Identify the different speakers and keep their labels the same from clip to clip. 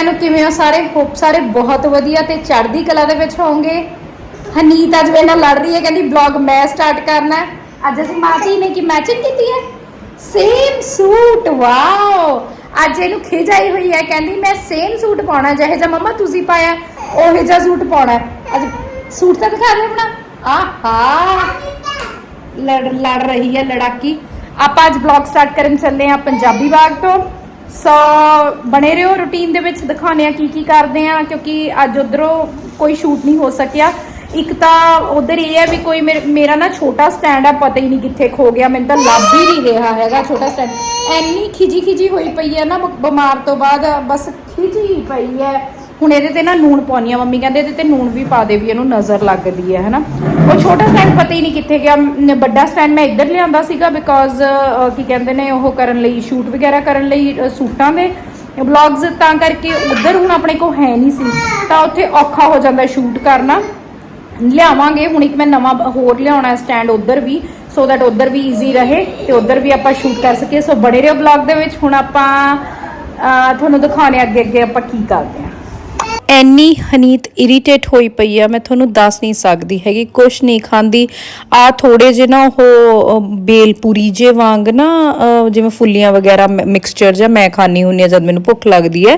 Speaker 1: ਸਾਰਿਆਂ ਨੂੰ ਕਿਵੇਂ ਹੋ ਸਾਰੇ ਹੋਪ ਸਾਰੇ ਬਹੁਤ ਵਧੀਆ ਤੇ ਚੜ੍ਹਦੀ ਕਲਾ ਦੇ ਵਿੱਚ ਹੋਵੋਗੇ ਹਨੀਤ ਅੱਜ ਮੇਰੇ ਨਾਲ ਲੜ ਰਹੀ ਹੈ, ਕਹਿੰਦੀ ਬਲੌਗ ਮੈਂ ਸਟਾਰਟ ਕਰਨਾ ਹੈ। ਅੱਜ ਅਸੀਂ ਮਾਤੀ ਨੇ ਕੀ ਮੈਚਿੰਗ ਕੀਤੀ ਹੈ? ਸੇਮ ਸੂਟ ਵਾਓ ਅੱਜ ਇਹਨੂੰ ਖਿਜ ਆਈ ਹੋਈ ਹੈ, ਕਹਿੰਦੀ ਮੈਂ ਸੇਮ ਸੂਟ ਪਾਉਣਾ, ਜਿਹੇ ਜਿਹਾ ਮੰਮਾ ਤੁਸੀਂ ਪਾਇਆ, ਉਹੇ ਜਿਹਾ ਸੂਟ ਪਾਉਣਾ ਹੈ। ਅੱਜ ਸੂਟ ਤਾਂ ਦਿਖਾ ਦੇ ਆਪਣਾ। ਆਹਾ! ਲੜ ਲੜ ਰਹੀ ਹੈ ਲੜਾਕੀ। ਆਪਾਂ ਅੱਜ ਵਲੌਗ ਸਟਾਰਟ ਕਰਨ ਚੱਲੇ ਆ ਪੰਜਾਬੀ ਬਾਗ ਤੋਂ। ਸੋ ਬਣੇ ਰਹੋ ਰੁਟੀਨ ਦੇ ਵਿੱਚ, ਦਿਖਾਉਂਦੇ ਆ ਕੀ ਕੀ ਕਰਦੇ ਆ ਕਿਉਂਕਿ ਅੱਜ ਉਧਰੋਂ ਕੋਈ ਸ਼ੂਟ ਨਹੀਂ ਹੋ ਸਕਿਆ। ਇੱਕ ਤਾਂ ਉਧਰ ਇਹ ਹੈ ਵੀ ਕੋਈ ਮੇਰੇ- ਮੇਰਾ ਨਾ ਛੋਟਾ ਸਟੈਂਡ ਆ, ਪਤਾ ਹੀ ਨਹੀਂ ਕਿੱਥੇ ਖੋ ਗਿਆ, ਮੈਨੂੰ ਤਾਂ ਲੱਭ ਹੀ ਨਹੀਂ ਰਿਹਾ ਹੈਗਾ ਛੋਟਾ ਸਟੈਂਡ ਐਨੀ ਖਿਜੀ ਖਿਜੀ ਹੋਈ ਪਈ ਹੈ ਨਾ ਬ- ਬਿਮਾਰ ਤੋਂ ਬਾਅਦ, ਬਸ ਖਿਜੀ ਪਈ ਹੈ। ਹੁਣ ਇਹਦੇ ਤੇ ਨਾ ਨੂਣ ਪਾਉਣੀ ਆ ਮੰਮੀ ਕਹਿੰਦੇ ਇਹਦੇ ਤੇ ਨੂਣ ਵੀ ਪਾ ਦੇ ਵੀ ਇਹਨੂੰ ਨਜ਼ਰ ਲੱਗਦੀ ਹੈ ਹਨਾ। ਉਹ ਛੋਟਾ ਸਟੈਂਡ ਪਤਾ ਹੀ ਨਹੀਂ ਕਿੱਥੇ ਗਿਆ। ਵੱਡਾ ਸਟੈਂਡ ਮੈਂ ਇੱਧਰ ਲਿਆਂਦਾ ਸੀਗਾ ਬਿਕੋਜ਼ ਕੀ ਕਹਿੰਦੇ ਨੇ ਉਹ ਕਰਨ ਲਈ ਸ਼ੂਟ ਵਗੈਰਾ ਕਰਨ ਲਈ ਸੂਟਾਂ ਦੇ। ਵਲੌਗਸ ਤਾਂ ਕਰਕੇ ਉੱਧਰ ਹੁਣ ਆਪਣੇ ਕੋਲ ਹੈ ਨਹੀਂ ਸੀ। ਤਾਂ ਉੱਥੇ ਔਖਾ ਹੋ ਜਾਂਦਾ ਸ਼ੂਟ ਕਰਨਾ। ਲਿਆਵਾਂਗੇ ਹੁਣ ਇੱਕ ਮੈਂ ਨਵਾਂ ਹੋਰ ਲਿਆਉਣਾ ਸਟੈਂਡ ਉਧਰ ਵੀ ਸੋ ਦੈਟ ਉਧਰ ਵੀ ਈਜ਼ੀ ਰਹੇ ਤੇ ਉਧਰ ਵੀ ਆਪਾਂ ਸ਼ੂਟ ਕਰ ਸਕੀਏ। ਸੋ ਬੜੇ ਰਹੋ ਬਲੌਗ ਦੇ ਵਿੱਚ। ਹੁਣ ਆਪਾਂ ਅਹ, ਤੁਹਾਨੂੰ ਦਿਖਾਉਣੇ ਅੱਗੇ ਅੱਗੇ ਆਪਾਂ ਕੀ ਕਰਦੇ ਹਾਂ ਐਨੀ ਹਨੀਤ ਇਰੀਟੇਟ ਹੋਈ ਪਈ ਆ ਮੈਂ ਤੁਹਾਨੂੰ ਦੱਸ ਨਹੀਂ ਸਕਦੀ ਹੈਗੀ ਕੁਛ ਨਹੀਂ ਖਾਂਦੀ। ਆ ਥੋੜੇ ਜਿਹੇ ਨਾ ਉਹ ਅਹ, ਬੇਲਪੂਰੀ ਜੇ ਵਾਂਗ ਨਾ ਜਿਵੇਂ ਫੁੱਲੀਆਂ ਵਗੈਰਾ ਮਿਕਸਚਰ ਜਾਂ ਮੈਂ ਖਾਣੀ ਹੁੰਨੀ ਆ ਜਦ ਮੈਨੂੰ ਭੁੱਖ ਲੱਗਦੀ ਹੈ।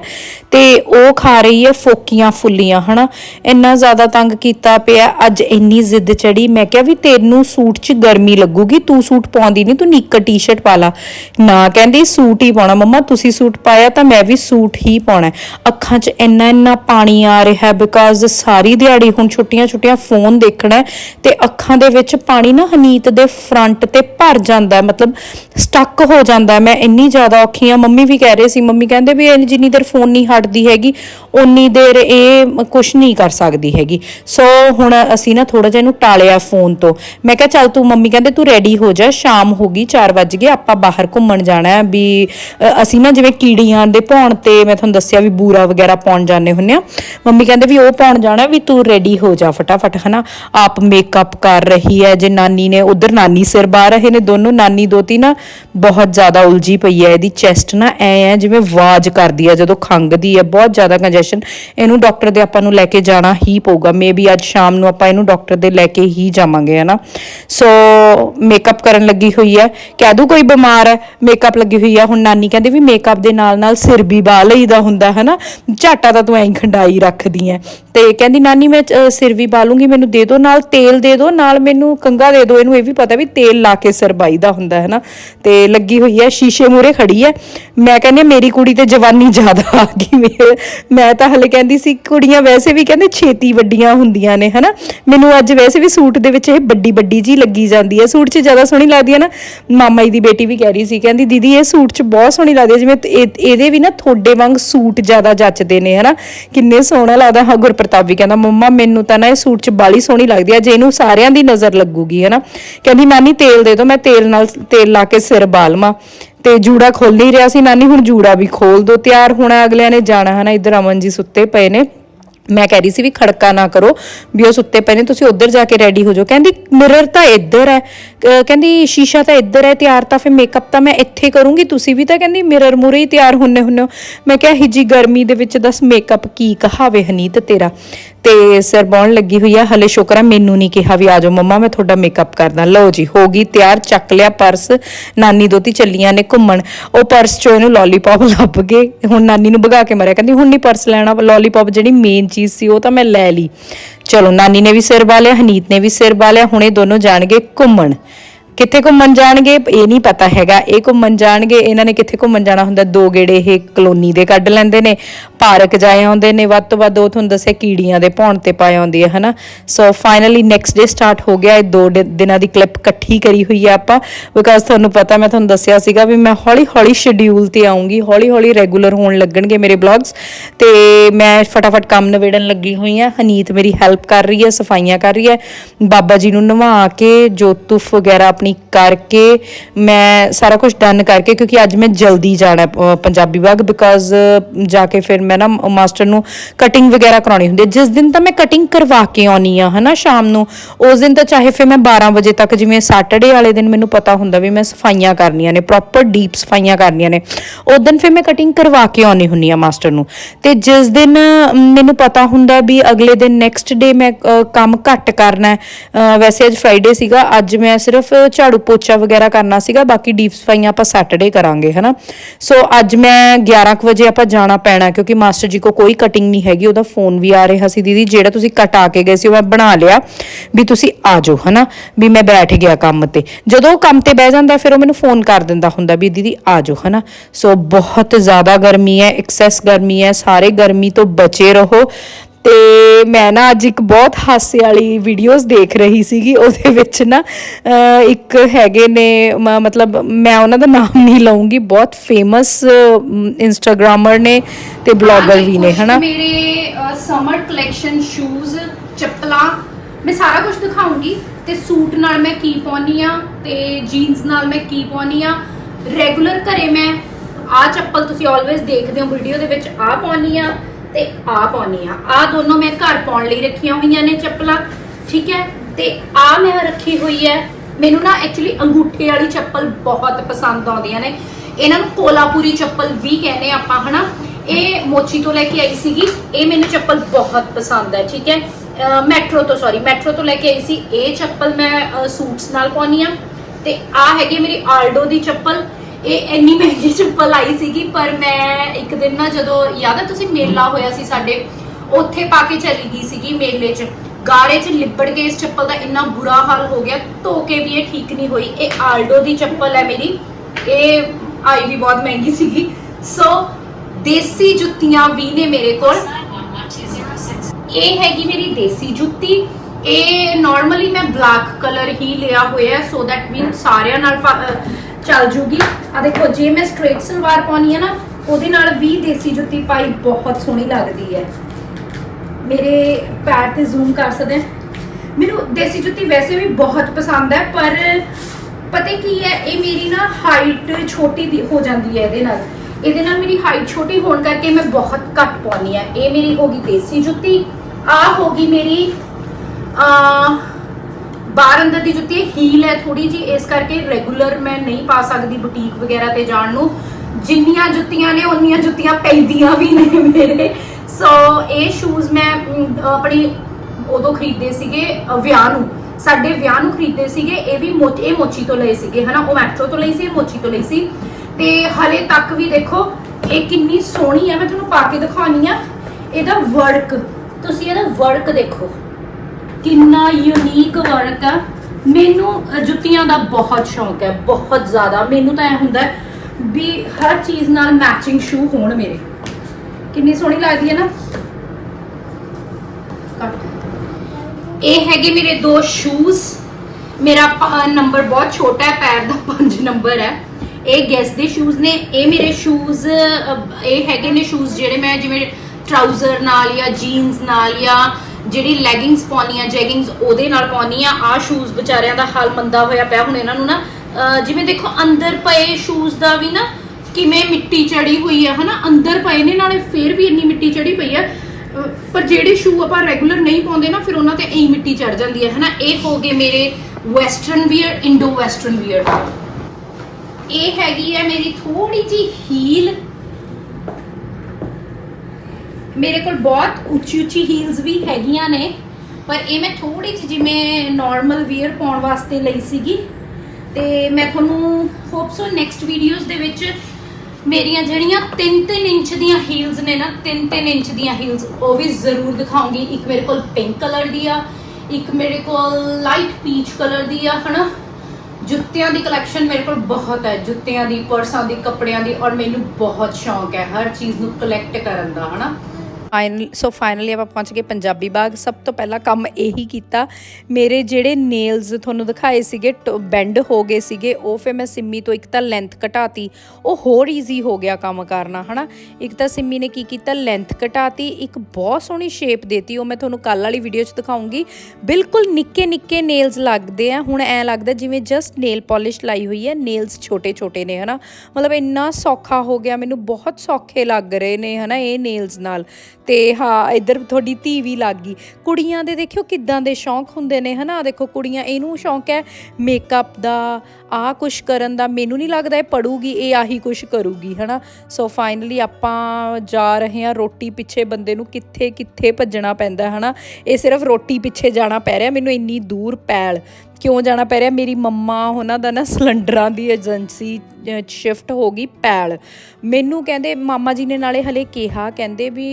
Speaker 1: ਤੇ ਉਹ ਖਾ ਰਹੀ ਹੈ ਫੋਕੀਆਂ ਫੁੱਲੀਆਂ ਹਨਾ? ਇੰਨਾ ਜ਼ਿਆਦਾ ਤੰਗ ਕੀਤਾ ਪਿਆ ਅੱਜ ਇੰਨੀ ਜ਼ਿੱਦ ਚੜੀ ਮੈਂ ਕਿਹਾ ਵੀ ਤੈਨੂੰ ਸੂਟ 'ਚ ਗਰਮੀ ਲੱਗੂਗੀ ਤੂੰ ਸੂਟ ਪਾਉਂਦੀ ਨਹੀਂ ਤੂੰ ਨਿੱਕਰ ਟੀ-ਸ਼ਰਟ ਪਾ ਲਾ। ਨਾ ਕਹਿੰਦੀ ਸੂਟ ਹੀ ਪਾਉਣਾ ਮੰਮਾ ਤੁਸੀਂ ਸੂਟ ਪਾਇਆ ਤਾਂ ਮੈਂ ਵੀ ਸੂਟ ਹੀ ਪਾਉਣਾ। ਅੱਖਾਂ 'ਚ ਇੰਨਾ ਇੰਨਾ ਪਾਣੀ ਪਾਣੀ ਆ ਰਿਹਾ ਹੈ ਬਿਕਾਜ਼ ਸਾਰੀ ਦਿਹਾੜੀ ਹੁਣ ਛੁੱਟੀਆਂ ਛੁੱਟੀਆਂ ਫੋਨ ਦੇਖਣਾ ਤੇ ਅੱਖਾਂ ਦੇ ਵਿੱਚ ਪਾਣੀ ਨਾ ਹਨੀਤ ਦੇ ਫਰੰਟ ਤੇ ਭਰ ਜਾਂਦਾ ਮਤਲਬ ਸਟਕ ਹੋ ਜਾਂਦਾ ਮੈਂ ਇੰਨੀ ਜ਼ਿਆਦਾ ਔਖੀ ਆ ਮੰਮੀ ਵੀ ਕਹਿ ਰਹੇ ਸੀ, ਮੰਮੀ ਕਹਿੰਦੇ ਵੀ ਇਹ ਜਿੰਨੀ ਦੇਰ ਫੋਨ ਨਹੀਂ ਹਟਦੀ ਹੈਗੀ ਉਨੀ ਦੇਰ ਇਹ ਕੁਝ ਨਹੀਂ ਕਰ ਸਕਦੀ ਹੈਗੀ। ਸੋ ਹੁਣ ਅਸੀਂ ਨਾ ਥੋੜਾ ਜਿਹਾ ਇਹਨੂੰ ਟਾਲਿਆ ਫੋਨ ਤੋਂ। ਮੈਂ ਕਿਹਾ, ਚੱਲ ਤੂੰ, ਮੰਮੀ ਕਹਿੰਦੇ, ਤੂੰ ਰੈਡੀ ਹੋ ਜਾ, ਸ਼ਾਮ ਹੋ ਗਈ 4 ਵਜ ਗਏ, ਆਪਾਂ ਬਾਹਰ ਘੁੰਮਣ ਜਾਣਾ ਹੈ ਵੀ ਅਸੀਂ ਨਾ ਜਿਵੇਂ ਕੀੜੀਆਂ ਦੇ ਭੌਣ ਤੇ ਮੈਂ ਤੁਹਾਨੂੰ ਦੱਸਿਆ ਵੀ ਬੂਰਾ ਵਗੈਰਾ ਪਾਉਣ ਜਾਂਦੇ ਹੁੰਨੇ ਆ ਮੰਮੀ ਕਹਿੰਦੇ ਵੀ ਉਹ ਪਾਉਣ ਜਾਣਾ ਵੀ ਤੂੰ ਰੈਡੀ ਹੋ ਜਾ ਫਟਾਫਟ, ਹਨਾ? ਆਪ ਮੇਕਅਪ ਕਰ ਰਹੀ ਹੈ, ਜੇ ਨਾਨੀ ਨੇ ਉਧਰ ਨਾਨੀ ਸਿਰ ਬਾ ਰਹੇ ਨੇ, ਦੋਨੋਂ ਨਾਨੀ ਦੋਤੀ ਨਾ ਬਹੁਤ ਜ਼ਿਆਦਾ ਉਲਝੀ ਪਈ ਹੈ, ਇਹਦੀ ਚੈਸਟ ਨਾ ਐ ਹੈ ਜਿਵੇਂ ਆਵਾਜ਼ ਕਰਦੀ ਹੈ, ਜਦੋਂ ਖੰਗਦੀ ਹੈ, ਬਹੁਤ ਜ਼ਿਆਦਾ ਕੰਜੈਸ਼ਨ ਇਹਨੂੰ ਡਾਕਟਰ ਦੇ ਆਪਾਂ ਨੂੰ ਲੈ ਕੇ ਜਾਣਾ ਹੀ ਪਊਗਾ ਮੇਬੀ ਅੱਜ ਸ਼ਾਮ ਨੂੰ ਆਪਾਂ ਇਹਨੂੰ ਡਾਕਟਰ ਦੇ ਲੈ ਕੇ ਹੀ ਜਾਵਾਂਗੇ, ਹਨਾ? ਸੋ ਮੇਕਅਪ ਕਰਨ ਲੱਗੀ ਹੋਈ ਹੈ ਕਹਿ ਦੂ ਕੋਈ ਬਿਮਾਰ ਹੈ ਮੇਕਅਪ ਲੱਗੀ ਹੋਈ ਹੈ। ਹੁਣ ਨਾਨੀ ਕਹਿੰਦੇ ਵੀ ਮੇਕਅਪ ਦੇ ਨਾਲ ਨਾਲ ਸਿਰ ਵੀ ਬਾਹ ਲਈਦਾ ਹੁੰਦਾ, ਹਨਾ? ਝਾਟਾ ਤਾਂ ਤੂੰ ਐਂ ਖੰਡਾਈ ਰੱਖਦੀ ਐ। ਤੇ ਕਹਿੰਦੀ, ਨਾਨੀ, ਮੈਂ ਸਿਰ ਵੀ ਬਾਹ ਮੈਨੂੰ ਦੇ ਦਿਓ ਨਾਲ ਤੇਲ ਦੇ ਦਿਓ ਨਾਲ ਮੈਨੂੰ ਕੰਗਾ ਦੇ ਦਿਓ ਇਹਨੂੰ ਇਹ ਵੀ ਪਤਾ ਵੀ ਤੇਲ ਲਾ ਕੇ ਸਿਰ ਬਾਈਦਾ ਹੁੰਦਾ ਹੈ ਨਾ ਤੇ ਲੱਗੀ ਹੋਈ ਹੈ ਸ਼ੀਸ਼ੇ ਮੂਰੇ ਖੜੀ ਹੈ ਮੈਂ ਕਹਿੰਦੀ ਮੇਰੀ ਕੁੜੀ ਤੇ ਜਵਾਨੀ ਜ਼ਿਆਦਾ ਆ ਗਈ ਮੇਰੇ। ਮੈਂ ਤਾਂ ਹਲੇ ਕਹਿੰਦੀ ਸੀ, ਕੁੜੀਆਂ ਵੈਸੇ ਵੀ ਕਹਿੰਦੇ ਛੇਤੀ ਵੱਡੀਆਂ ਹੁੰਦੀਆਂ ਨੇ, ਹਨਾ? ਮੈਨੂੰ ਅੱਜ ਵੈਸੇ ਵੀ ਸੂਟ ਦੇ ਵਿੱਚ ਇਹ ਵੱਡੀ ਵੱਡੀ ਜੀ ਲੱਗੀ ਜਾਂਦੀ ਹੈ ਸੂਟ 'ਚ ਜ਼ਿਆਦਾ ਸੋਹਣੀ ਲੱਗਦੀ ਹੈ ਨਾ। ਮਾਮਾ ਜੀ ਦੀ ਬੇਟੀ ਵੀ ਕਹਿ ਰਹੀ ਸੀ, ਕਹਿੰਦੀ, ਦੀਦੀ, ਇਹ ਸੂਟ 'ਚ ਬਹੁਤ ਸੋਹਣੀ ਲੱਗਦੀ ਹੈ ਜਿਵੇਂ ਇਹਦੇ ਵੀ ਨਾ ਤੁਹਾਡੇ ਵਾਂਗ ਸੂਟ ਜ਼ਿਆਦਾ ਜੱਚਦੇ ਨੇ, ਹਨਾ? ਕਿੰਨੇ ਸੋਹਣਾ ਲੱਗਦਾ। ਹਾਂ, ਗੁਰਪ੍ਰਤਾਪ ਵੀ ਕਹਿੰਦਾ, ਮੰਮਾ, ਮੈਨੂੰ ਤਾਂ ਨਾ ਇਹ ਸੂਟ 'ਚ ਬਾਲੀ ਸੋਹਣੀ ਲੱਗਦੀ ਆ, ਜੇ ਇਹਨੂੰ ਸਾਰਿਆਂ ਦੀ ਨਜ਼ਰ ਲੱਗੂਗੀ, ਹਨਾ? ਕਹਿੰਦੀ ਨਾਨੀ ਤੇਲ ਦੇ ਦਿਓ, ਮੈਂ ਤੇਲ ਨਾਲ ਤੇਲ ਲਾ ਕੇ ਸਿਰ ਬਾਲਮਾ ਤੇ ਜੂੜਾ ਖੋਲ ਨਹੀਂ ਰਿਹਾ ਸੀ ਨਾਨੀ ਹੁਣ ਜੂੜਾ ਵੀ ਖੋਲ ਦੋ, ਤਿਆਰ ਹੋਣਾ ਅਗਲਿਆਂ ਨੇ ਜਾਣਾ, ਹਨਾ? ਇੱਧਰ ਅਮਨ ਜੀ ਸੁੱਤੇ ਪਏ ਨੇ। ਮੈਂ ਕਹਿ ਰਹੀ ਸੀ ਵੀ ਖੜਕਾ ਨਾ ਕਰੋ, ਵੀ ਉਹ ਸੁੱਤੇ ਪਏ ਨੇ, ਤੁਸੀਂ ਉੱਧਰ ਜਾ ਕੇ ਰੈਡੀ ਹੋ ਜਾਓ। ਕਹਿੰਦੀ ਮਿਰਰ ਤਾਂ ਇੱਧਰ ਹੈ। ਕਹਿੰਦੀ, ਸ਼ੀਸ਼ਾ ਤਾਂ ਇੱਧਰ ਹੈ, ਤਿਆਰ ਤਾਂ ਫਿਰ ਮੇਕਅਪ ਤਾਂ ਮੈਂ ਇੱਥੇ ਕਰੂੰਗੀ, ਤੁਸੀਂ ਵੀ ਤਾਂ ਕਹਿੰਦੀ ਮਿਰਰ ਮੂਰੇ ਹੀ ਤਿਆਰ ਹੁੰਨੇ ਹੁੰਨੇ ਹੋ। ਮੈਂ ਕਿਹਾ ਹਿਜੀ ਗਰਮੀ ਦੇ ਵਿੱਚ ਦੱਸ ਮੇਕਅਪ ਕੀ ਕਹਾਵੇ ਹਨੀਤ ਤੇਰਾ? ਤੇ ਸਿਰ ਬਾਉਣ ਲੱਗੀ ਹੋਈ ਆ। ਹਲੇ ਸ਼ੁਕਰ ਹੈ ਮੈਨੂੰ ਨਹੀਂ ਕਿਹਾ ਵੀ ਆਜੋ ਮੰਮਾ, ਮੈਂ ਤੁਹਾਡਾ ਮੇਕਅਪ ਕਰਦਾ। ਲਓ ਜੀ, ਹੋ ਗਈ ਤਿਆਰ, ਚੱਕ ਲਿਆ ਪਰਸ। ਨਾਨੀ ਦੋਤੀ ਚੱਲੀਆਂ ਨੇ ਘੁੰਮਣ। ਉਹ ਪਰਸ ਚੋਂ ਇਹਨੂੰ ਲੋਲੀਪੌਪ ਲੱਭ ਗਏ। ਹੁਣ ਨਾਨੀ ਨੂੰ ਭਗਾ ਕੇ ਮਰਿਆ। ਕਹਿੰਦੀ, ਹੁਣ ਨਹੀਂ ਪਰਸ ਲੈਣਾ। ਲੋਲੀਪੌਪ ਜਿਹੜੀ ਮੇਨ ਚੀਜ਼ ਸੀ, ਉਹ ਤਾਂ ਮੈਂ ਲੈ ਲਈ। ਚਲੋ, ਨਾਨੀ ਨੇ ਵੀ ਸਿਰ ਬਾਲਿਆ, ਹਨੀਤ ਨੇ ਵੀ ਸਿਰ ਬਾਲਿਆ। ਹੁਣ ਇਹ ਦੋਨੋਂ ਜਾਣਗੇ ਘੁੰਮਣ। ਕਿੱਥੇ ਘੁੰਮਣ ਜਾਣਗੇ, ਇਹ ਨਹੀਂ ਪਤਾ ਹੈਗਾ। ਇਹ ਘੁੰਮਣ ਜਾਣਗੇ, ਇਹਨਾਂ ਨੇ ਕਿੱਥੇ ਘੁੰਮਣ ਜਾਣਾ ਹੁੰਦਾ? ਦੋ ਗੇੜੇ ਇਹ ਕਲੋਨੀ ਦੇ ਕੱਢ ਲੈਂਦੇ ਨੇ, ਪਾਰਕ ਜਾਏ ਆਉਂਦੇ ਨੇ, ਵੱਧ ਤੋਂ ਵੱਧ ਉਹ ਤੁਹਾਨੂੰ ਦੱਸਿਆ ਕੀੜੀਆਂ ਦੇ ਭੌਣ ਤੇ ਪਾਏ ਆਉਂਦੀ ਹੈ ਹਨਾ? So finally next day start ਹੋ ਗਿਆ, ਇਹ ਦੋ ਦਿ- ਦਿਨਾਂ ਦੀ ਕਲਿੱਪ ਇਕੱਠੀ ਕਰੀ ਹੋਈ ਹੈ ਆਪਾਂ ਬਿਕਾਜ਼ ਤੁਹਾਨੂੰ ਪਤਾ ਮੈਂ ਤੁਹਾਨੂੰ ਦੱਸਿਆ ਸੀਗਾ ਵੀ ਮੈਂ ਹੌਲੀ ਹੌਲੀ ਸ਼ਡਿਊਲ ਤੇ ਆਉਂਗੀ ਹੌਲੀ ਹੌਲੀ ਰੈਗੂਲਰ ਹੋਣ ਲੱਗਣਗੇ ਮੇਰੇ ਬਲੌਗਸ ਤੇ ਮੈਂ ਫਟਾਫਟ ਕੰਮ ਨਵੇੜਨ ਲੱਗੀ ਹੋਈ ਆ। ਹਨੀਤ ਮੇਰੀ ਹੈਲਪ ਕਰ ਰਹੀ ਹੈ, ਸਫਾਈਆਂ ਕਰ ਰਹੀ ਹੈ। ਬਾਬਾ ਜੀ ਨੂੰ ਨਵਾ ਕੇ ਜੋਤੂਫ ਵਗੈਰਾ
Speaker 2: ਆਪਣੀ ਕਰਕੇ ਮੈਂ ਸਾਰਾ ਕੁਝ ਡਨ ਕਰਕੇ, ਕਿਉਂਕਿ ਅੱਜ ਮੈਂ ਜਲਦੀ ਜਾਣਾ ਪੰਜਾਬੀ ਬਾਗ ਬਿਕਾਜ਼ ਜਾ ਕੇ ਫਿਰ ਮੈਂ ਨਾ ਮਾਸਟਰ ਨੂੰ ਕਟਿੰਗ ਵਗੈਰਾ ਕਰਾਉਣੀ ਹੁੰਦੀ ਜਿਸ ਦਿਨ ਤਾਂ ਮੈਂ ਕਟਿੰਗ ਕਰਵਾ ਕੇ ਆਉਣੀ ਆ, ਹਨਾ, ਸ਼ਾਮ ਨੂੰ, ਉਸ ਦਿਨ ਤਾਂ ਚਾਹੇ ਫਿਰ ਮੈਂ 12 ਵਜੇ ਤੱਕ, ਜਿਵੇਂ ਸੈਟਰਡੇ ਵਾਲੇ ਦਿਨ ਮੈਨੂੰ ਪਤਾ ਹੁੰਦਾ ਵੀ ਮੈਂ ਸਫਾਈਆਂ ਕਰਨੀਆਂ ਨੇ ਪ੍ਰੋਪਰ ਡੀਪ ਸਫਾਈਆਂ ਕਰਨੀਆਂ ਨੇ, ਉਸ ਦਿਨ ਫਿਰ ਮੈਂ ਕਟਿੰਗ ਕਰਵਾ ਕੇ ਆਉਣੀ ਹੁੰਨੀ ਆ ਮਾਸਟਰ ਨੂੰ। ਤੇ ਜਿਸ ਦਿਨ ਮੈਨੂੰ ਪਤਾ ਹੁੰਦਾ ਵੀ ਅਗਲੇ ਦਿਨ ਨੈਕਸਟ ਡੇ ਮੈਂ ਕੰਮ ਘੱਟ ਕਰਨਾ ਵੈਸੇ ਅੱਜ ਫਰਾਈਡੇ ਸੀਗਾ, ਅੱਜ ਮੈਂ ਸਿਰਫ ਝਾੜੂ ਪੋਚਾ ਵਗੈਰਾ ਕਰਨਾ ਸੀਗਾ, ਬਾਕੀ ਡੀਪ ਸਫਾਈਆਂ ਆਪਾਂ ਸੈਟਰਡੇ ਕਰਾਂਗੇ, ਹਨਾ? ਸੋ ਅੱਜ ਮੈਂ 11 ਵਜੇ ਆਪਾਂ ਜਾਣਾ ਪੈਣਾ, ਕਿਉਂਕਿ ਮਾਸਟਰ ਜੀ ਕੋ ਕੋਈ ਕਟਿੰਗ ਨਹੀਂ ਹੈਗੀ, ਉਹਦਾ ਫੋਨ ਵੀ ਆ ਰਿਹਾ ਸੀ ਦੀਦੀ, ਜਿਹੜਾ ਤੁਸੀਂ ਕਟਾ ਕੇ ਗਏ ਸੀ, ਉਹ ਮੈਂ ਬਣਾ ਲਿਆ ਵੀ ਤੁਸੀਂ ਆ ਜਾਓ, ਹਨਾ? ਵੀ ਮੈਂ ਬੈਠ ਗਿਆ ਕੰਮ ਤੇ। ਜਦੋਂ ਕੰਮ ਤੇ ਬਹਿ ਜਾਂਦਾ, ਫਿਰ ਉਹ ਮੈਨੂੰ ਫੋਨ ਕਰ ਦਿੰਦਾ ਹੁੰਦਾ ਵੀ ਦੀਦੀ ਆ ਜਾਓ, ਹਨਾ? ਸੋ ਬਹੁਤ ਜ਼ਿਆਦਾ ਗਰਮੀ ਹੈ ਐਕਸੈਸ ਗਰਮੀ ਹੈ, ਸਾਰੇ ਗਰਮੀ ਤੋਂ ਬਚੇ ਰਹੋ। ਤੇ ਮੈਂ ਨਾ ਅੱਜ ਇੱਕ ਬਹੁਤ ਹਾਸੇ ਵਾਲੀ ਵੀਡੀਓਜ਼ ਦੇਖ ਰਹੀ ਸੀਗੀ, ਉਹਦੇ ਵਿੱਚ ਨਾ ਇੱਕ ਹੈਗੇ ਨੇ ਮਤਲਬ ਮੈਂ ਉਹਨਾਂ ਦਾ ਨਾਮ ਨਹੀਂ ਲਵਾਂਗੀ ਬਹੁਤ ਫੇਮਸ ਇੰਸਟਾਗ੍ਰਾਮਰ ਨੇ ਤੇ ਬਲੌਗਰ ਵੀ ਨੇ, ਹਨਾ?
Speaker 1: ਮੇਰੇ ਸਮਰ ਕਲੈਕਸ਼ਨ ਸ਼ੂਜ਼ ਚੱਪਲਾਂ, ਮੈਂ ਸਾਰਾ ਕੁਝ ਦਿਖਾਉਂਗੀ ਤੇ ਸੂਟ ਨਾਲ ਮੈਂ ਕੀ ਪਾਉਣੀ ਆ ਤੇ ਜੀਨਸ ਨਾਲ ਮੈਂ ਕੀ ਪਾਉਣੀ ਆ ਰੈਗੂਲਰ ਘਰੇ ਮੈਂ ਆ ਚੱਪਲ ਤੁਸੀਂ ਆਲਵੇਜ਼ ਦੇਖਦੇ ਹੋ ਵੀਡੀਓ ਦੇ ਵਿੱਚ ਆ ਪਾਉਣੀ ਆ ਤੇ ਆ ਪਾਉਣੀ ਆ। ਆ ਦੋਨੋਂ ਮੈਂ ਘਰ ਪਾਉਣ ਲਈ ਰੱਖੀਆਂ ਹੋਈਆਂ ਨੇ ਚੱਪਲਾਂ, ਠੀਕ ਹੈ? ਤੇ ਆ ਮੈਂ ਰੱਖੀ ਹੋਈ ਹੈ। ਮੈਨੂੰ ਨਾ ਐਕਚੁਅਲੀ ਅੰਗੂਠੇ ਵਾਲੀ ਚੱਪਲ ਬਹੁਤ ਪਸੰਦ ਆਉਂਦੀਆਂ ਨੇ। ਇਹਨਾਂ ਨੂੰ ਕੋਲਾਪੁਰੀ ਚੱਪਲ ਵੀ ਕਹਿੰਦੇ ਆਪਾਂ, ਹਨਾ? ਇਹ ਮੋਚੀ ਤੋਂ ਲੈ ਕੇ ਆਈ ਸੀਗੀ। ਇਹ ਮੈਨੂੰ ਚੱਪਲ ਬਹੁਤ ਪਸੰਦ ਹੈ, ਠੀਕ ਹੈ? ਮੈਟਰੋ ਤੋਂ ਸੌਰੀ ਮੈਟਰੋ ਤੋਂ ਲੈ ਕੇ ਆਈ ਸੀ। ਇਹ ਚੱਪਲ ਮੈਂ ਸੂਟਸ ਨਾਲ ਪਾਉਣੀ ਆ। ਤੇ ਆ ਹੈਗੀ ਮੇਰੀ ਆਲਡੋ ਦੀ ਚੱਪਲ। ਇਹ ਇੰਨੀ ਮਹਿੰਗੀ ਚੱਪਲ ਆਈ ਸੀਗੀ, ਪਰ ਮੈਂ ਇੱਕ ਦਿਨ ਨਾ ਜਦੋਂ, ਯਾਦ ਹੈ ਤੁਸੀਂ ਮੇਲਾ ਹੋਇਆ ਸੀ ਸਾਡੇ, ਉੱਥੇ ਪਾ ਕੇ ਚਲੀ ਗਈ ਸੀਗੀ ਮੇਲੇ 'ਚ। ਗਾੜੇ 'ਚ ਲਿਬੜ ਕੇ ਇਸ ਚੱਪਲ ਦਾ ਇੰਨਾ ਬੁਰਾ ਹਾਲ ਹੋ ਗਿਆ, ਧੋ ਕੇ ਵੀ ਇਹ ਠੀਕ ਨਹੀਂ ਹੋਈ। ਇਹ ਆਲਡੋ ਦੀ ਚੱਪਲ ਹੈ ਮੇਰੀ, ਇਹ ਆਈ ਵੀ ਬਹੁਤ ਮਹਿੰਗੀ ਸੀਗੀ। ਸੋ ਦੇਸੀ ਜੁੱਤੀਆਂ ਵੀ ਨੇ ਮੇਰੇ ਕੋਲ। ਇਹ ਹੈਗੀ ਮੇਰੀ ਦੇਸੀ ਜੁੱਤੀ। ਇਹ ਨਾਰਮਲੀ ਮੈਂ ਬਲੈਕ ਕਲਰ ਹੀ ਲਿਆ ਹੋਇਆ ਸੋ ਦੈਟ ਮੀਨ ਸਾਰਿਆਂ ਨਾਲ ਚੱਲ ਜੂਗੀ। ਆ ਦੇਖੋ, ਜੇ ਮੈਂ ਸਟ੍ਰੇਟ ਸਲਵਾਰ ਪਾਉਣੀ ਹੈ ਨਾ, ਉਹਦੇ ਨਾਲ ਵੀ ਦੇਸੀ ਜੁੱਤੀ ਪਾਈ ਬਹੁਤ ਸੋਹਣੀ ਲੱਗਦੀ ਹੈ। ਮੇਰੇ ਪੈਰ ਤੇ ਜ਼ੂਮ ਕਰ ਸਕਦੇ ਹਾਂ ਮੈਨੂੰ ਦੇਸੀ ਜੁੱਤੀ ਵੈਸੇ ਵੀ ਬਹੁਤ ਪਸੰਦ ਹੈ, ਪਰ ਪਤਾ ਕੀ ਹੈ, ਇਹ ਮੇਰੀ ਨਾ ਹਾਈਟ ਛੋਟੀ ਦੀ ਹੋ ਜਾਂਦੀ ਹੈ ਇਹਦੇ ਨਾਲ। ਇਹਦੇ ਨਾਲ ਮੇਰੀ ਹਾਈਟ ਛੋਟੀ ਹੋਣ ਕਰਕੇ ਮੈਂ ਬਹੁਤ ਘੱਟ ਪਾਉਣੀ ਹੈ। ਇਹ ਮੇਰੀ ਹੋ ਗਈ ਦੇਸੀ ਜੁੱਤੀ। ਆ ਹੋ ਗਈ ਮੇਰੀ ਆ ਬਾਹਰ ਅੰਦਰ ਦੀ ਜੁੱਤੀ ਹੀਲ ਹੈ ਥੋੜੀ ਜੀ ਇਸ ਕਰਕੇ ਰੈਗੂਲਰ ਮੈਂ ਨਹੀਂ ਪਾ ਸਕਦੀ ਬੁਟੀਕ ਵਗੈਰਾ ਤੇ ਜਾਣ ਨੂੰ। ਜਿੰਨੀਆਂ ਜੁੱਤੀਆਂ ਨੇ, ਉਨੀਆਂ ਜੁੱਤੀਆਂ ਪੈਂਦੀਆਂ ਵੀ ਨੇ ਮੇਰੇ। ਸੋ ਇਹ ਸ਼ੂਜ਼ ਮੈਂ ਆਪਣੀ ਉਦੋਂ ਖਰੀਦੇ ਸੀਗੇ ਵਿਆਹ ਨੂੰ। ਸਾਡੇ ਵਿਆਹ ਨੂੰ ਖਰੀਦੇ ਸੀਗੇ, ਇਹ ਵੀ ਮੋ- ਇਹ ਮੋਚੀ ਤੋਂ ਲਏ ਸੀਗੇ, ਹਨਾ? ਉਹ ਮੈਟਰੋ ਤੋਂ ਲਈ ਸੀ ਮੋਚੀ ਤੋਂ ਲਈ ਸੀ। ਤੇ ਹਲੇ ਤੱਕ ਵੀ ਦੇਖੋ, ਇਹ ਕਿੰਨੀ ਸੋਹਣੀ ਹੈ ਮੈਂ ਤੁਹਾਨੂੰ ਪਾ ਕੇ ਦਿਖਾਉਣੀ ਆ। ਇਹਦਾ ਵਰਕ, ਤੁਸੀਂ ਇਹਦਾ ਵਰਕ ਦੇਖੋ। ਕਿੰਨਾ ਯੂਨੀਕ ਵਰਕ ਹੈ। ਮੈਨੂੰ ਜੁੱਤੀਆਂ ਦਾ ਬਹੁਤ ਸ਼ੌਂਕ ਹੈ, ਬਹੁਤ ਜ਼ਿਆਦਾ। ਮੈਨੂੰ ਤਾਂ ਐ ਹੁੰਦਾ ਵੀ ਹਰ ਚੀਜ਼ ਨਾਲ ਮੈਚਿੰਗ ਸ਼ੂ ਹੋਣ ਮੇਰੇ। ਕਿੰਨੀ ਸੋਹਣੀ ਲੱਗਦੀ ਹੈ ਨਾ। ਕੱਟ। ਇਹ ਹੈਗੇ ਮੇਰੇ ਦੋ ਸ਼ੂਜ਼ ਮੇਰਾ ਨੰਬਰ ਬਹੁਤ ਛੋਟਾ ਹੈ, ਪੈਰ ਦਾ 5 ਨੰਬਰ ਹੈ। ਇਹ ਗੈਸ ਦੇ ਸ਼ੂਜ਼ ਨੇ। ਇਹ ਮੇਰੇ ਸ਼ੂਜ਼ ਇਹ ਹੈਗੇ ਨੇ ਸ਼ੂਜ਼ ਜਿਹੜੇ ਮੈਂ ਜਿਵੇਂ ਟਰਾਊਜ਼ਰ ਨਾਲ ਜਾਂ ਜੀਨਸ ਨਾਲ ਜਾਂ ਜਿਹੜੀ ਲੈਗਿੰਗਸ ਪਾਉਣੀ ਆ ਜੈਗਿੰਗਸ ਉਹਦੇ ਨਾਲ ਪਾਉਣੀ ਆ ਆ ਸ਼ੂਜ਼ ਵਿਚਾਰਿਆਂ ਦਾ ਹਾਲ ਮੰਦਾ ਹੋਇਆ ਪਿਆ। ਹੁਣ ਇਹਨਾਂ ਨੂੰ ਨਾ ਜਿਵੇਂ ਦੇਖੋ, ਅੰਦਰ ਪਏ ਸ਼ੂਜ਼ ਦਾ ਵੀ ਨਾ ਕਿਵੇਂ ਮਿੱਟੀ ਚੜੀ ਹੋਈ ਆ, ਹਨਾ? ਅੰਦਰ ਪਏ ਨੇ, ਨਾਲੇ ਫੇਰ ਵੀ ਇੰਨੀ ਮਿੱਟੀ ਚੜੀ ਪਈ ਆ। ਪਰ ਜਿਹੜੇ ਸ਼ੂ ਆਪਾਂ ਰੈਗੂਲਰ ਨਹੀਂ ਪਾਉਂਦੇ ਨਾ, ਫਿਰ ਉਹਨਾਂ ਤੇ ਐਂ ਮਿੱਟੀ ਚੜ ਜਾਂਦੀ ਹੈ ਹਨਾ? ਇਹ ਹੋ ਗਏ ਮੇਰੇ western wear Indo western wear ਇਹ ਹੈਗੀ ਹੈ ਮੇਰੀ ਥੋੜੀ ਜੀ ਹੀਲ ਮੇਰੇ ਕੋਲ ਬਹੁਤ ਉੱਚੀ ਉੱਚੀ ਹੀਲਸ ਵੀ ਹੈਗੀਆਂ ਨੇ, ਪਰ ਇਹ ਮੈਂ ਥੋੜੀ ਜਿਹੀ ਜਿਵੇਂ ਨਾਰਮਲ ਵੀਅਰ ਪਾਉਣ ਵਾਸਤੇ ਲਈ ਸੀਗੀ। ਤੇ ਮੈਂ ਤੁਹਾਨੂੰ ਹੋਪ ਸੋ ਨੈਕਸਟ ਵੀਡੀਓਜ਼ ਦੇ ਵਿੱਚ ਮੇਰੀਆਂ ਜਿਹੜੀਆਂ 3-3 ਇੰਚ ਦੀਆਂ ਹੀਲਸ ਨੇ ਨਾ 3-3 ਇੰਚ ਦੀਆਂ ਹੀਲਸ ਉਹ ਵੀ ਜ਼ਰੂਰ ਦਿਖਾਉਂਗੀ। ਇੱਕ ਮੇਰੇ ਕੋਲ ਪਿੰਕ ਕਲਰ ਦੀ ਆ, ਇੱਕ ਮੇਰੇ ਕੋਲ ਲਾਈਟ ਪੀਚ ਕਲਰ ਦੀ ਆ, ਹਨਾ? ਜੁੱਤਿਆਂ ਦੀ ਕਲੈਕਸ਼ਨ ਮੇਰੇ ਕੋਲ ਬਹੁਤ ਹੈ, ਜੁੱਤਿਆਂ ਦੀ, ਪਰਸਾਂ ਦੀ, ਕੱਪੜਿਆਂ ਦੀ, ਔਰ ਮੈਨੂੰ ਬਹੁਤ ਸ਼ੌਂਕ ਹੈ ਹਰ ਚੀਜ਼ ਨੂੰ ਕਲੈਕਟ ਕਰਨ ਦਾ, ਹਨਾ? ਫਾਈਨਲ ਸੋ ਫਾਈਨਲੀ ਆਪਾਂ ਪਹੁੰਚ ਗਏ ਪੰਜਾਬੀ ਬਾਗ। ਸਭ ਤੋਂ ਪਹਿਲਾਂ ਕੰਮ ਇਹੀ ਕੀਤਾ। ਮੇਰੇ ਜਿਹੜੇ ਨੇਲਸ ਤੁਹਾਨੂੰ ਦਿਖਾਏ ਸੀਗੇ ਬੈਂਡ ਹੋ ਗਏ ਸੀਗੇ, ਉਹ ਫਿਰ ਮੈਂ ਸਿੰਮੀ ਤੋਂ ਇੱਕ ਤਾਂ ਲੈਂਥ ਘਟਾਤੀ। ਉਹ ਹੋਰ ਈਜ਼ੀ ਹੋ ਗਿਆ ਕੰਮ ਕਰਨਾ, ਹਨਾ? ਇੱਕ ਤਾਂ ਸਿੰਮੀ ਨੇ ਕੀ ਕੀਤਾ ਲੈਂਥ ਘਟਾਤੀ, ਇੱਕ ਬਹੁਤ ਸੋਹਣੀ ਸ਼ੇਪ ਦੇਤੀ। ਉਹ ਮੈਂ ਤੁਹਾਨੂੰ ਕੱਲ ਵਾਲੀ ਵੀਡੀਓ 'ਚ ਦਿਖਾਉਂਗੀ। ਬਿਲਕੁਲ ਨਿੱਕੇ ਨਿੱਕੇ ਨੇਲਸ ਲੱਗਦੇ ਆ। ਹੁਣ ਐ ਲੱਗਦਾ ਜਿਵੇਂ ਜਸਟ ਨੇਲ ਪਾਲਿਸ਼ ਲਾਈ ਹੋਈ ਹੈ ਨੇਲਸ ਛੋਟੇ ਛੋਟੇ ਨੇ, ਹਨਾ? ਮਤਲਬ ਇੰਨਾ ਸੌਖਾ ਹੋ ਗਿਆ। ਮੈਨੂੰ ਬਹੁਤ ਸੌਖੇ ਲੱਗ ਰਹੇ ਨੇ, ਹਨਾ? ਇਹ ਨੇਲਸ ਨਾਲ। ਤੇ ਹਾਂ, ਇੱਧਰ ਤੁਹਾਡੀ ਧੀ ਵੀ ਲੱਗ ਗਈ। ਕੁੜੀਆਂ ਦੇ ਦੇਖਿਓ ਕਿੱਦਾਂ ਦੇ ਸ਼ੌਂਕ ਹੁੰਦੇ ਨੇ, ਹਨਾ? ਆਹ ਦੇਖੋ, ਕੁੜੀਆਂ, ਇਹਨੂੰ ਸ਼ੌਂਕ ਹੈ ਮੇਕਅਪ ਦਾ, ਆਹ ਕੁਛ ਕਰਨ ਦਾ। ਮੈਨੂੰ ਨਹੀਂ ਲੱਗਦਾ ਇਹ ਪੜੂਗੀ, ਇਹ ਆਹੀ ਕੁਛ ਕਰੂਗੀ, ਹਨਾ? ਸੋ ਫਾਈਨਲੀ ਆਪਾਂ ਜਾ ਰਹੇ ਹਾਂ ਰੋਟੀ ਪਿੱਛੇ ਬੰਦੇ ਨੂੰ ਕਿੱਥੇ ਕਿੱਥੇ ਭੱਜਣਾ ਪੈਂਦਾ, ਹਨਾ? ਇਹ ਸਿਰਫ ਰੋਟੀ ਪਿੱਛੇ ਜਾਣਾ ਪੈ ਰਿਹਾ, ਮੈਨੂੰ ਇੰਨੀ ਦੂਰ ਪੈਲ। ਕਿਉਂ ਜਾਣਾ ਪੈ ਰਿਹਾ? ਮੇਰੀ ਮੰਮਾ ਉਹਨਾਂ ਦਾ ਨਾ ਸਿਲੰਡਰਾਂ ਦੀ ਏਜੰਸੀ ਸ਼ਿਫਟ ਹੋ ਗਈ ਪੈਲ। ਮੈਨੂੰ ਕਹਿੰਦੇ, ਮਾਮਾ ਜੀ ਨੇ ਨਾਲੇ ਹਲੇ ਕਿਹਾ, ਕਹਿੰਦੇ ਵੀ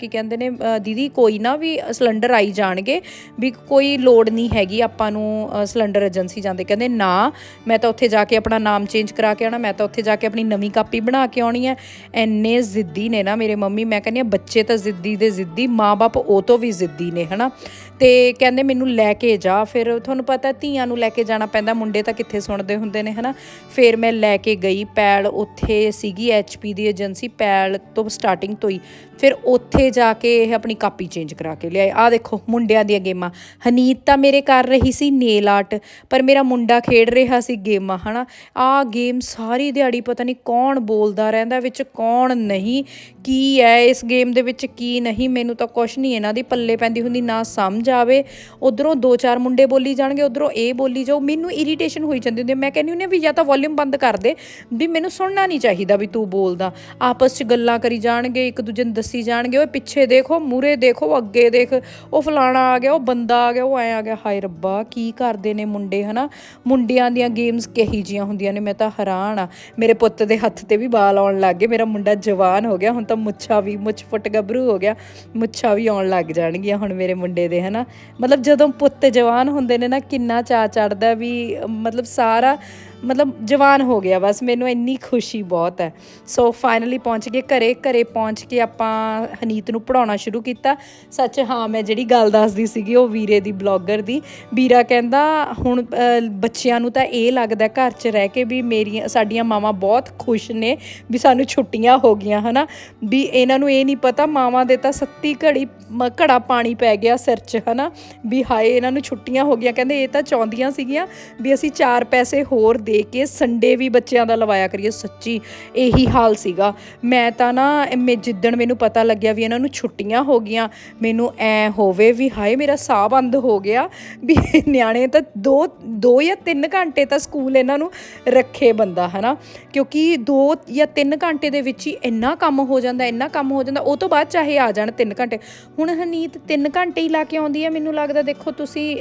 Speaker 1: ਕੀ ਕਹਿੰਦੇ ਨੇ ਦੀਦੀ ਕੋਈ ਨਾ ਵੀ ਸਿਲੰਡਰ ਆਈ ਜਾਣਗੇ, ਵੀ ਕੋਈ ਲੋੜ ਨਹੀਂ ਹੈਗੀ ਆਪਾਂ ਨੂੰ ਸਿਲੰਡਰ ਏਜੰਸੀ ਜਾਂਦੇ। ਕਹਿੰਦੇ, ਨਾ, ਮੈਂ ਤਾਂ ਉੱਥੇ ਜਾ ਕੇ ਆਪਣਾ ਨਾਮ ਚੇਂਜ ਕਰਾ ਕੇ ਆਉਣਾ, ਮੈਂ ਤਾਂ ਉੱਥੇ ਜਾ ਕੇ ਆਪਣੀ ਨਵੀਂ ਕਾਪੀ ਬਣਾ ਕੇ ਆਉਣੀ ਹੈ। ਐਨੇ ਜ਼ਿੱਦੀ ਨੇ ਨਾ ਮੇਰੇ ਮੰਮੀ, ਮੈਂ ਕਹਿੰਦੀ ਹਾਂ, ਬੱਚੇ ਤਾਂ ਜ਼ਿੱਦੀ ਦੇ ਜ਼ਿੱਦੀ ਮਾਪੇ ਉਹ ਤੋਂ ਵੀ ਜ਼ਿੱਦੀ ਨੇ, ਹਨਾ? ਤੇ ਕਹਿੰਦੇ, ਮੈਨੂੰ ਲੈ ਕੇ ਜਾ। ਫਿਰ ਤੁਹਾਨੂੰ ਪਤਾ ਧੀਆਂ ਨੂੰ ਲੈ ਕੇ ਜਾਣਾ ਪੈਂਦਾ, ਮੁੰਡੇ ਤਾਂ ਕਿੱਥੇ ਸੁਣਦੇ ਹੁੰਦੇ ਨੇ, ਹਨਾ? ਫਿਰ ਮੈਂ ਲੈ ਕੇ ਗਈ ਪੈਲ, ਉੱਥੇ ਸੀਗੀ ਐਚਪੀ ਦੀ ਏਜੰਸੀ, ਪੈਲ ਤੋਂ ਸਟਾਰਟਿੰਗ ਤੋਂ ਹੀ। ਫਿਰ ਉੱਥੇ ਜਾ ਕੇ ਇਹ ਆਪਣੀ ਕਾਪੀ ਚੇਂਜ ਕਰਾ ਕੇ ਲਿਆਏ। ਆ ਦੇਖੋ, ਮੁੰਡਿਆਂ ਦੀਆਂ ਗੇਮਾਂ। ਹਨੀਤ ਤਾਂ ਮੇਰੇ ਕਰ ਰਹੀ ਸੀ ਨੇਲ ਆਰਟ ਪਰ ਮੇਰਾ ਮੁੰਡਾ ਖੇਡ ਰਿਹਾ ਸੀ ਗੇਮਾਂ, ਹਨਾ? ਆ ਗੇਮ ਸਾਰੀ ਦਿਹਾੜੀ ਪਤਾ ਨਹੀਂ ਕੌਣ ਬੋਲਦਾ ਰਹਿੰਦਾ, ਵਿੱਚ ਕੌਣ ਨਹੀਂ। ਕੀ ਹੈ ਇਸ ਗੇਮ ਦੇ ਵਿੱਚ, ਕੀ ਨਹੀਂ, ਮੈਨੂੰ ਤਾਂ ਕੁਛ ਨਹੀਂ ਇਹਨਾਂ ਦੀ ਪੱਲੇ ਪੈਂਦੀ ਹੁੰਦੀ, ਨਾ ਸਮਝ ਆਵੇ। ਉਧਰੋਂ ਦੋ ਚਾਰ ਮੁੰਡੇ ਬੋਲੀ ਜਾਣਗੇ, ਉਧਰੋਂ ਇਹ ਬੋਲੀ ਜਾਓ ਮੈਨੂੰ ਇਰੀਟੇਸ਼ਨ ਹੋਈ ਜਾਂਦੀ ਹੁੰਦੀ ਹੈ। ਮੈਂ ਕਹਿੰਦੀ ਹੁੰਦੀ ਹਾਂ ਵੀ ਜਾਂ ਤਾਂ ਵੋਲਿਊਮ ਬੰਦ ਕਰ ਦੇ, ਵੀ ਮੈਨੂੰ ਸੁਣਨਾ ਨਹੀਂ ਚਾਹੀਦਾ ਵੀ ਤੂੰ ਬੋਲਦਾ। ਆਪਸ 'ਚ ਗੱਲਾਂ ਕਰੀ ਜਾਣਗੇ, ਇੱਕ ਦੂਜੇ ਨੂੰ ਦੱਸੀ ਜਾਣਗੇ, ਓਏ ਪਿੱਛੇ ਦੇਖੋ ਮੂਰੇ ਦੇਖੋ, ਅੱਗੇ ਦੇਖ। ਉਹ ਫਲਾਣਾ ਆ ਗਿਆ, ਉਹ ਬੰਦਾ ਆ ਗਿਆ, ਉਹ ਐ ਆ ਗਿਆ। ਹਾਏ ਰੱਬਾ, ਕੀ ਕਰਦੇ ਨੇ ਮੁੰਡੇ, ਹਨਾ? ਮੁੰਡਿਆਂ ਦੀਆਂ ਗੇਮਸ ਕਹੀ ਜੀਆਂ ਹੁੰਦੀਆਂ ਨੇ, ਮੈਂ ਤਾਂ ਹੈਰਾਨ ਆ। ਮੇਰੇ ਪੁੱਤ ਦੇ ਹੱਥ ਤੇ ਵੀ ਬਾਲ ਆਉਣ ਲੱਗ ਗਏ, ਮੇਰਾ ਮੁੰਡਾ ਜਵਾਨ ਹੋ ਗਿਆ, ਹੁਣ ਤਾਂ ਮੁੱਛਾਂ ਵੀ, ਮੁੱਛ ਫੁੱਟ ਗੱਭਰੂ ਹੋ ਗਿਆ, ਮੁੱਛਾਂ ਵੀ ਆਉਣ ਲੱਗ ਜਾਣਗੀਆਂ ਹੁਣ ਮੇਰੇ ਮੁੰਡੇ ਦੇ, ਹਨਾ? ਮਤਲਬ ਜਦੋਂ ਪੁੱਤ ਜਵਾਨ ਹੁੰਦੇ ਨੇ ਨਾ, ਕਿੰਨਾ ਚਾਅ ਚੜਦਾ ਵੀ, ਮਤਲਬ ਸਾਰਾ ਮਤਲਬ ਜਵਾਨ ਹੋ ਗਿਆ ਬਸ, ਮੈਨੂੰ ਇੰਨੀ ਖੁਸ਼ੀ ਬਹੁਤ ਹੈ। ਸੋ ਫਾਈਨਲੀ ਪਹੁੰਚ ਗਏ ਘਰੇ ਘਰੇ ਪਹੁੰਚ ਕੇ ਆਪਾਂ ਹਨੀਤ ਨੂੰ ਪੜਾਉਣਾ ਸ਼ੁਰੂ ਕੀਤਾ। ਸੱਚ, ਹਾਂ, ਮੈਂ ਜਿਹੜੀ ਗੱਲ ਦੱਸਦੀ ਸੀਗੀ, ਉਹ ਵੀਰੇ ਦੀ ਬਲੌਗਰ ਦੀ। ਵੀਰਾ ਕਹਿੰਦਾ, ਹੁਣ ਬੱਚਿਆਂ ਨੂੰ ਤਾਂ ਇਹ ਲੱਗਦਾ ਘਰ 'ਚ ਰਹਿ ਕੇ ਵੀ ਮੇਰੀਆਂ, ਸਾਡੀਆਂ ਮਾਵਾਂ ਬਹੁਤ ਖੁਸ਼ ਨੇ ਵੀ ਸਾਨੂੰ ਛੁੱਟੀਆਂ ਹੋ ਗਈਆਂ, ਹਨਾ? ਵੀ ਇਹਨਾਂ ਨੂੰ ਇਹ ਨਹੀਂ ਪਤਾ, ਮਾਵਾਂ ਦੇ ਤਾਂ ਸੱਤੀ ਘੜੀ, ਮ- ਘੜਾ ਪਾਣੀ ਪੈ ਗਿਆ ਸਿਰ 'ਚ, ਹਨਾ? ਵੀ ਹਾਏ, ਇਹਨਾਂ ਨੂੰ ਛੁੱਟੀਆਂ ਹੋ ਗਈਆਂ। ਕਹਿੰਦੇ, ਇਹ ਤਾਂ ਚਾਹੁੰਦੀਆਂ ਸੀਗੀਆਂ ਵੀ ਅਸੀਂ ਚਾਰ ਪੈਸੇ ਹੋਰ ਦੇ ਦੇ ਕੇ ਸੰਡੇ ਵੀ ਬੱਚਿਆਂ ਦਾ ਲਵਾਇਆ ਕਰੀਏ, ਸੱਚੀ ਇਹੀ ਹਾਲ ਸੀਗਾ। ਮੈਂ ਤਾਂ ਨਾ, ਮੈਂ ਜਿੱਦਣ ਮੈਨੂੰ ਪਤਾ ਲੱਗਿਆ ਵੀ ਇਹਨਾਂ ਨੂੰ ਛੁੱਟੀਆਂ ਹੋ ਗਈਆਂ, ਮੈਨੂੰ ਐ ਹੋਵੇ ਵੀ ਹਾਏ ਮੇਰਾ ਸਾਹ ਬੰਦ ਹੋ ਗਿਆ ਵੀ ਨਿਆਣੇ ਤਾਂ ਦੋ ਦੋ ਜਾਂ ਤਿੰਨ ਘੰਟੇ ਤਾਂ ਸਕੂਲ ਇਹਨਾਂ ਨੂੰ ਰੱਖੇ ਬੰਦਾ, ਹਨਾ? ਕਿਉਂਕਿ ਦੋ ਜਾਂ ਤਿੰਨ ਘੰਟੇ ਦੇ ਵਿੱਚ ਹੀ ਇੰਨਾ ਕੰਮ ਹੋ ਜਾਂਦਾ, ਇੰਨਾ ਕੰਮ ਹੋ ਜਾਂਦਾ, ਉਹ ਤੋਂ ਬਾਅਦ ਚਾਹੇ ਆ ਜਾਣ ਤਿੰਨ ਘੰਟੇ। ਹੁਣ ਹਨੀਤ ਤਿੰਨ ਘੰਟੇ ਹੀ ਲਾ ਕੇ ਆਉਂਦੀ ਹੈ ਮੈਨੂੰ ਲੱਗਦਾ ਦੇਖੋ ਤੁਸੀਂ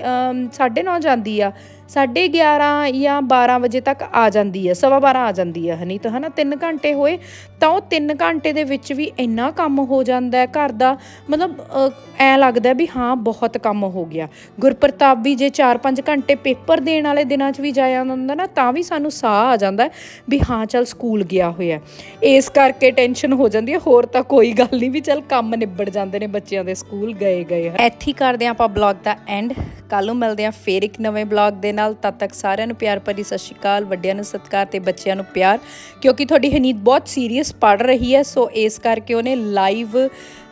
Speaker 1: 9:30 ਜਾਂਦੀ ਆ। 11:30 ਜਾਂ 12 ਵਜੇ ਤੱਕ ਆ ਜਾਂਦੀ ਹੈ ਸਵਾ 12 ਆ ਜਾਂਦੀ ਹੈ ਹਨੀਤ ਹਨਾ? ਤਿੰਨ ਘੰਟੇ ਹੋਏ ਤਾਂ ਉਹ ਤਿੰਨ ਘੰਟੇ ਦੇ ਵਿੱਚ ਵੀ ਇੰਨਾ ਕੰਮ ਹੋ ਜਾਂਦਾ ਹੈ ਘਰ ਦਾ ਮਤਲਬ ਅ, ਐਂ ਲੱਗਦਾ ਵੀ ਹਾਂ ਬਹੁਤ ਕੰਮ ਹੋ ਗਿਆ। ਗੁਰਪ੍ਰਤਾਪ ਵੀ ਜੇ 4-5 ਘੰਟੇ ਪੇਪਰ ਦੇਣ ਵਾਲੇ ਦਿਨਾਂ 'ਚ ਵੀ ਜਾਇਆ ਹੁੰਦਾ ਨਾ ਤਾਂ ਵੀ ਸਾਨੂੰ ਸਾਹ ਆ ਜਾਂਦਾ ਵੀ ਹਾਂ ਚੱਲ ਸਕੂਲ ਗਿਆ ਹੋਇਆ ਇਸ ਕਰਕੇ ਟੈਨਸ਼ਨ ਹੋ ਜਾਂਦੀ ਹੈ ਹੋਰ ਤਾਂ ਕੋਈ ਗੱਲ ਨਹੀਂ ਵੀ ਚੱਲ ਕੰਮ ਨਿਬੜ ਜਾਂਦੇ ਨੇ ਬੱਚਿਆਂ ਦੇ ਸਕੂਲ ਗਏ ਗਏ ਇੱਥੇ ਹੀ ਕਰਦੇ ਹਾਂ ਆਪਾਂ ਬਲੌਗ ਦਾ ਐਂਡ। ਕੱਲ ਨੂੰ ਮਿਲਦੇ ਹਾਂ ਫੇਰ ਇੱਕ ਨਵੇਂ ਬਲੌਗ ਦੇ ਨਾਲ। ਤਦ ਤੱਕ ਸਾਰਿਆਂ ਨੂੰ ਪਿਆਰ ਭਰੀ ਸਤਿ ਸ਼੍ਰੀ ਅਕਾਲ, ਵੱਡਿਆਂ ਨੂੰ ਸਤਿਕਾਰ ਤੇ ਬੱਚਿਆਂ ਨੂੰ ਪਿਆਰ। ਕਿਉਂਕਿ ਤੁਹਾਡੀ ਹਨੀਤ ਬਹੁਤ ਸੀਰੀਅਸ ਪੜ ਰਹੀ ਹੈ, ਸੋ ਇਸ ਕਰਕੇ ਉਹਨੇ ਲਾਈਵ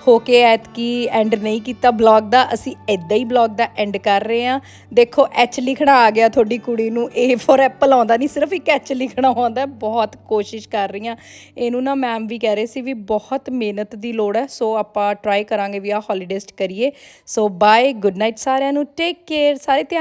Speaker 1: ਹੋ ਕੇ ਐਤਕੀ ਐਂਡ ਨਹੀਂ ਕੀਤਾ। ਬਲੌਗ ਦਾ ਅਸੀਂ ਇਦਾਂ ਹੀ ਬਲੌਗ ਦਾ ਐਂਡ ਕਰ ਰਹੇ ਹਾਂ। ਦੇਖੋ ਐਚ ਲਿਖਣਾ ਆ ਗਿਆ ਤੁਹਾਡੀ ਕੁੜੀ ਨੂੰ। ਏ ਫॉर ਐਪਲ ਆਉਂਦਾ ਨਹੀਂ, ਸਿਰਫ ਇੱਕ ਐਚ ਲਿਖਣਾ ਆਉਂਦਾ ਬਹੁਤ ਕੋਸ਼ਿਸ਼ ਕਰ ਰਹੀ ਹਾਂ ਇਹਨੂੰ ਨਾ ਮੈਮ ਵੀ ਕਹਿ ਰਹੇ ਸੀ ਵੀ ਬਹੁਤ ਮਿਹਨਤ ਦੀ ਲੋੜ ਹੈ। ਸੋ ਆਪਾਂ ਟਰਾਈ ਕਰਾਂਗੇ ਵੀ ਆ ਹੌਲੀਡੇਜ਼ ਕਰੀਏ। ਸੋ ਬਾਏ ਗੁੱਡ ਨਾਈਟ ਸਾਰਿਆਂ ਨੂੰ। ਟੇਕ ਕੇਅਰ ਸਾਰੇ ਧਿਆਨ